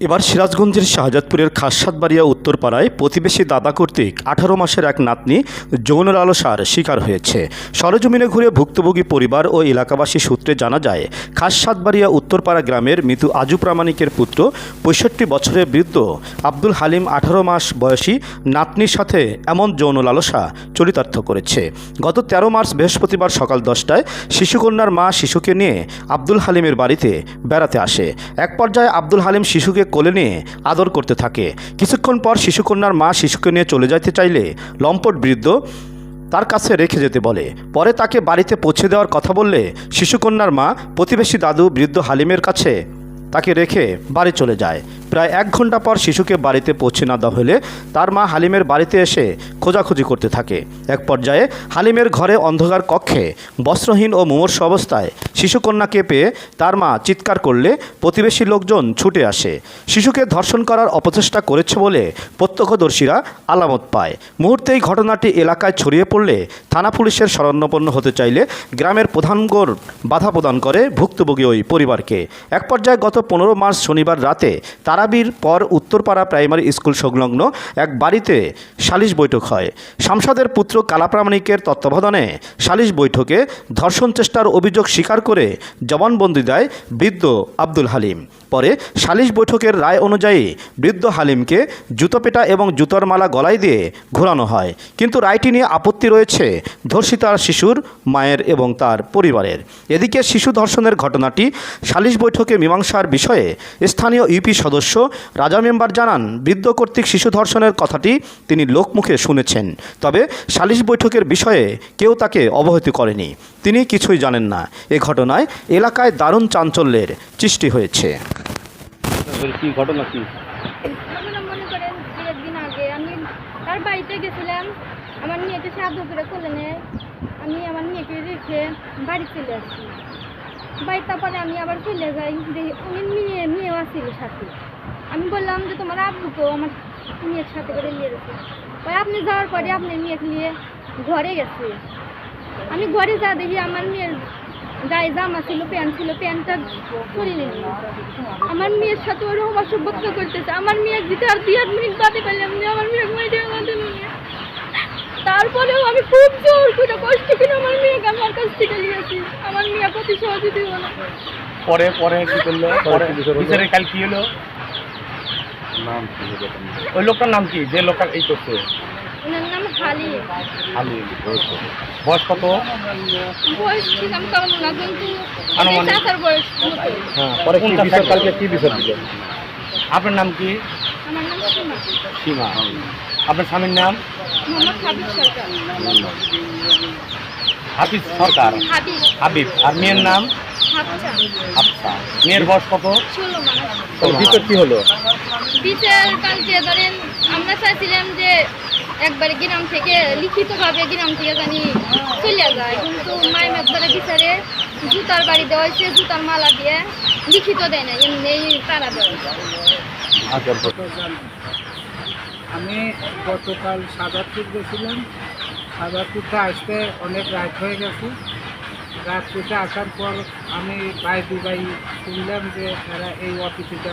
এবার সিরাজগঞ্জের শাহজাদপুরের খাসাতবাড়িয়া উত্তরপাড়ায় প্রতিবেশী দাদা কর্তৃক আঠারো মাসের এক নাতনি যৌন লালসার শিকার হয়েছে। সরজমিনে ঘুরে ভুক্তভোগী পরিবার ও এলাকাবাসী সূত্রে জানা যায় খাসাতবাড়িয়া উত্তরপাড়া গ্রামের মৃত আজু প্রামাণিকের পুত্র, পঁয়ষট্টি বছরের বৃদ্ধ আব্দুল হালিম আঠারো মাস বয়সী নাতনির সাথে এমন যৌন লালসা চরিতার্থ করেছে। গত তেরো মার্চ বৃহস্পতিবার সকাল দশটায় শিশুকন্যার মা শিশুকে নিয়ে আব্দুল হালিমের বাড়িতে বেড়াতে আসে। এক পর্যায়ে আব্দুল হালিম শিশুকে কোলে নিয়ে আদর করতে থাকে। কিছুক্ষণ পর শিশুকন্যার মা শিশুকে নিয়ে চলে যাইতে চাইলে লম্পট বৃদ্ধ তার কাছে রেখে যেতে বলে। পরে তাকে বাড়িতে পৌঁছে দেওয়ার কথা বললে শিশুকন্যার মা প্রতিবেশী দাদু বৃদ্ধ হালিমের কাছে তাকে রেখে বাড়ি চলে যায়। প্রায় এক ঘণ্টা পর শিশুকে বাড়িতে পৌঁছে না দেওয়া হলে তার মা হালিমের বাড়িতে এসে খোঁজাখুঁজি করতে থাকে। এক পর্যায়ে হালিমের ঘরে অন্ধকার কক্ষে বস্ত্রহীন ও মুমূর্ষ অবস্থায় শিশুকন্যাকে পেয়ে তার মা চিৎকার করলে প্রতিবেশী লোকজন ছুটে আসে। শিশুকে ধর্ষণ করার অপচেষ্টা করেছে বলে প্রত্যক্ষদর্শীরা আলামত পায়। মুহূর্তেই ঘটনাটি এলাকায় ছড়িয়ে পড়লে থানা পুলিশের শরণাপন্ন হতে চাইলে গ্রামের প্রধানগর বাধা প্রদান করে ভুক্তভোগী ওই পরিবারকে। এক পর্যায়ে গত পনেরো মার্চ শনিবার রাতে তারাবির পর উত্তরপাড়া প্রাইমারি স্কুল সংলগ্ন এক বাড়িতে সালিশ বৈঠক হয়। সাংসদের পুত্র কালাপ্রামাণিকের তত্ত্বাবধানে সালিশ বৈঠকে ধর্ষণ চেষ্টার অভিযোগ স্বীকার করে জবানবন্দি দেয় বৃদ্ধ আব্দুল হালিম। পরে সালিশ বৈঠকের রায় অনুযায়ী বৃদ্ধ হালিমকে জুতোপেটা এবং জুতোর মালা গলায় দিয়ে ঘোরানো হয়। কিন্তু রায়টি নিয়ে আপত্তি রয়েছে ধর্ষিতার শিশুর, মায়ের এবং তার পরিবারের। এদিকে শিশু ধর্ষণের ঘটনাটি সালিশ বৈঠকে মীমাংসার বিষয়ে স্থানীয় ইউপি সদস্য রাজা মেম্বার জানান বৃদ্ধ কর্তৃক শিশু ধর্ষণের কথাটি তিনি লোকমুখে শুনেছেন তবে সালিশ বৈঠকের বিষয়ে কেউ তাকে অবহিত করেনি। তিনি কিছুই জানেন না। এ ঘটনায় এলাকায় দারুণ চাঞ্চল্যের সৃষ্টি হয়েছে। কি ঘটনা কি? আমরা মনে করেন যে একদিন আগে আমি তার বাড়িতে গেছিলাম। আমার মেয়েকে সাহায্য করে কোলে নেয় আমি আমার মেয়েকে রেখে বাড়ি চলে আসি। বাড়ি তারপরে আমি আবার চলে যাই। যে উনি মেয়ে মেয়েও আসছিল সাথে। আমি বললাম যে তোমার আব্বুকেও আমার মেয়ের সাথে করে নিয়ে গেছে। ওই আপনি যাওয়ার পরে আপনি মেয়েকে নিয়ে ঘরে গেছে। আমি ঘরে যা দেখি আমার মেয়ের গায়ে জামা ছিল প্যান্ট ছিল প্যান্টটা নিল আমার মেয়ের সাথে ওরকম অসভ্যতা করতেছে। আমার মেয়ে দিতে আর দুই আট মিনিট বাদে পারলাম না আমার মেয়ে মধ্যে নিয়ে তারপরেও আমি খুব জোর করে কষ্ট করে আমার মেয়েকে আমার কাছ থেকে নিয়েছি আমার মেয়ে প্রতি সহজে দিব না। পরে পরে কি করল? পরে বিচারে কাল কি হলো? নাম ওই লোকটার নাম কি? যে লোকটা এই করছে? ওনার নাম বয়স কত? বয়স ঠিক আমি কারণ না কিন্তু আনুমানিক। চাচার বয়স হ্যাঁ পরে কোন কালকে কি দিল আপনার নাম কি? আমার নাম সীমা। সীমা। আপনার স্বামীর নাম? মোহাম্মদ হাবিব সরকার। হাফিজ সরকার। হাবিব। আর মেয়ের নাম? আচ্ছা মেয়ের বয়স কত? ষোলো কি হলো? বিচার কালকে ধরেন আমরা চাইছিলাম যে একবারে গ্রাম থেকে লিখিতভাবে গ্রাম থেকে জানি চলে যায়। কিন্তু মায়ের মেঘদারে বিচারে জুতার বাড়ি দেওয়া হয়েছে জুতার মালা দিয়ে লিখিত দেয় না এমনি তারা দেওয়া। আচ্ছা আমি গতকাল সাজারপুর গেছিলাম। সাজারপুরতে আসতে অনেক রাত হয়ে গেছে। রাত্রিতে আসার পর আমি বাই দুবাই শুনলাম যে তারা এই অফিসিটা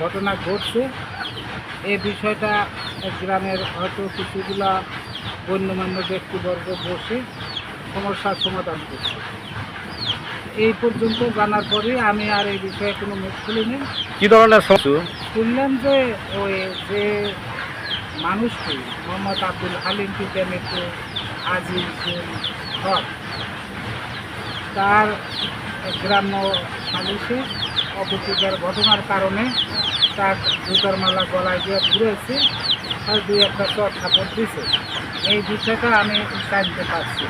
ঘটনা ঘটছে। এই বিষয়টা গ্রামের হয়তো কিছুগুলা গণ্যমান্য ব্যক্তিবর্গ বসে সমস্যার সমাধান করছে। এই পর্যন্ত জানার পরে আমি আর এই বিষয়ে কোনো মুখ খুলিনি কি ধরনের শুনলাম যে ওই যে মানুষটি মোহাম্মদ আব্দুল হালিম পিতামিতে আজিজুল হক। তার গ্রাম্য সালিশে অবস্থিতার ঘটনার কারণে তার জুতার মালা গলায় দিয়ে ঘুরেছে আর দুই একটা চট খাপড় দিছে। এই বিষয়টা আমি জানতে পারছি।